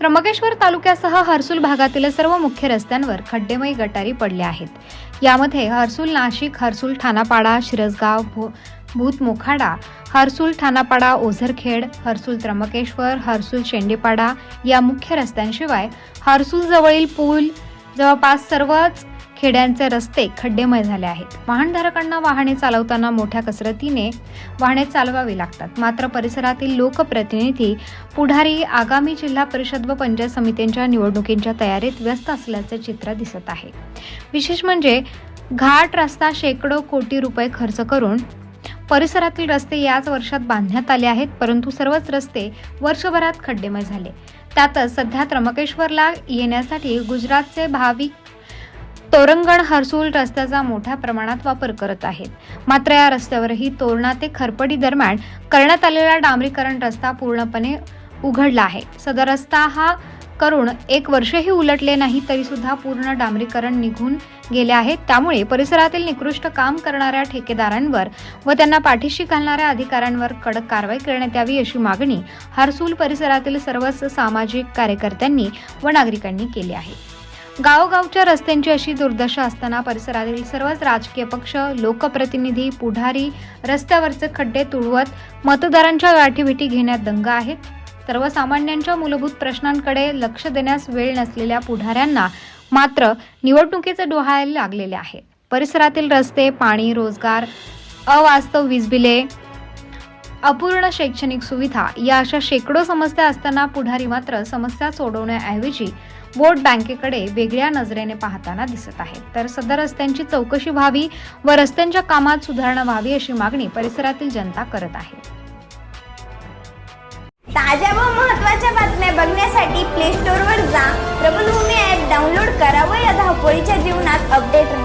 त्र्यंबकेश्वर तालुक्यासह हर्सुल भागातील सर्व मुख्य रस्त्यांवर खड्डेमयी गटारी पडल्या आहेत. यामध्ये हर्सुल नाशिक हर्सुल ठाणापाडा शिरसगाव भू भूत मोखाडा हर्सुल ठाणापाडा ओझरखेड हर्सुल त्र्यंबकेश्वर हर्सुल शेंडेपाडा या मुख्य रस्त्यांशिवाय हर्सुल जवळील पूल जवळपास सर्वच खेड्यांचे रस्ते खड्डेमय झाले आहेत. वाहनधारकांना वाहने चालवताना मोठ्या कसरतीने वाहने चालवावी लागतात. मात्र परिसरातील लोकप्रतिनिधी पुढारी आगामी जिल्हा परिषद व पंचायत समित्यांच्या निवडणुकींच्या तयारीत व्यस्त असल्याचे चित्र दिसत आहे. विशेष म्हणजे घाट रस्ता शेकडो कोटी रुपये खर्च करून परिसरातील रस्ते याच वर्षात बांधण्यात आले आहेत परंतु सर्वच रस्ते वर्षभरात खड्डेमय झाले. त्यातच सध्या त्र्यंबकेश्वरला येण्यासाठी गुजरातचे भाविक तोरंगण हर्सूल रस्त्याचा मोठ्या प्रमाणात वापर करत आहेत. मात्र या रस्त्यावरही तोरणा ते खरपडी दरम्यान करण्यात आलेला डांबरीकरण रस्ता पूर्णपणे उघडला आहे. सदर रस्ता हा करून एक वर्षही उलटले नाही तरी सुद्धा पूर्ण डांबरीकरण निघून गेले आहे. त्यामुळे परिसरातील निकृष्ट काम करणाऱ्या ठेकेदारांवर व त्यांना पाठीशी घालणाऱ्या अधिकाऱ्यांवर कडक कारवाई करण्यात यावी अशी मागणी हर्सूल परिसरातील सर्वच सामाजिक कार्यकर्त्यांनी व नागरिकांनी केली आहे. गावोगावच्या रस्त्यांची अशी दुर्दशा असताना परिसरातील सर्वच राजकीय पक्ष लोकप्रतिनिधी पुढारी रस्त्यावरचे खड्डे तुडवत मतदारांच्या गाठीभेटी घेण्यात दंग आहेत. सर्वसामान्यांच्या मूलभूत प्रश्नांकडे लक्ष देण्यास वेळ नसलेल्या पुढाऱ्यांना मात्र निवडणुकीचे डोहाळे लागलेले आहे परिसरातील रस्ते पाणी रोजगार अवास्तव वीजबिले अपूर्ण शैक्षणिक सुविधा या अशा शेकडो समस्या असताना पुढारी मात्र समस्या सोडवण्याऐवजी वोट बँकेकडे वेगळ्या नजरेने पाहताना दिसत आहेत. तर सदर रस्त्यांची चौकशी व्हावी व रस्त्यांच्या कामात सुधारणा व्हावी अशी मागणी परिसरातील जनता करत आहे. ताज्या व महत्त्वाच्या बातम्या बघण्यासाठी प्ले स्टोअरवर जा. प्रबलभूमी ॲप डाउनलोड करा व या धावपळीच्या जीवनात अपडेट